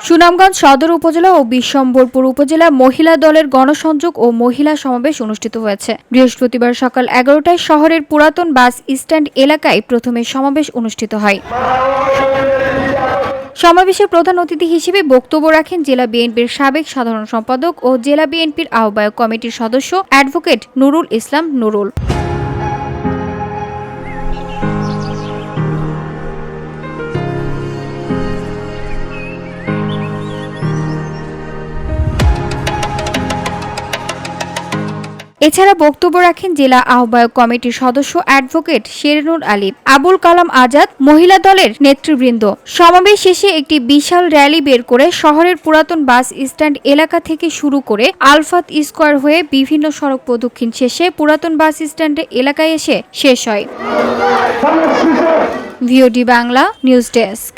সুনামগঞ্জ সদর উপজেলা ও বিশ্বম্বরপুর উপজেলা মহিলা দলের গণসংযোগ ও মহিলা সমাবেশ অনুষ্ঠিত হয়েছে। বৃহস্পতিবার সকাল এগারোটায় শহরের পুরাতন বাস স্ট্যান্ড এলাকায় প্রথমে সমাবেশ অনুষ্ঠিত হয়। সমাবেশে প্রধান অতিথি হিসেবে বক্তব্য রাখেন জেলা বিএনপির সাবেক সাধারণ সম্পাদক ও জেলা বিএনপির আহ্বায়ক কমিটির সদস্য অ্যাডভোকেট নুরুল ইসলাম নুরুল। এছাড়া বক্তব্য রাখেন জেলা আহ্বায়ক কমিটির সদস্য অ্যাডভোকেট শেরনুর আলী। আবুল কালাম আজাদ মহিলা দলের নেতৃবৃন্দ। সমাবেশ শেষে একটি বিশাল র্যালি বের করে শহরের পুরাতন বাস স্ট্যান্ড এলাকা থেকে শুরু করে আলফাত স্কোয়ার হয়ে বিভিন্ন সড়ক প্রদক্ষিণ শেষে পুরাতন বাস স্ট্যান্ড এলাকায় এসে শেষ হয়। VOD Bangla news desk.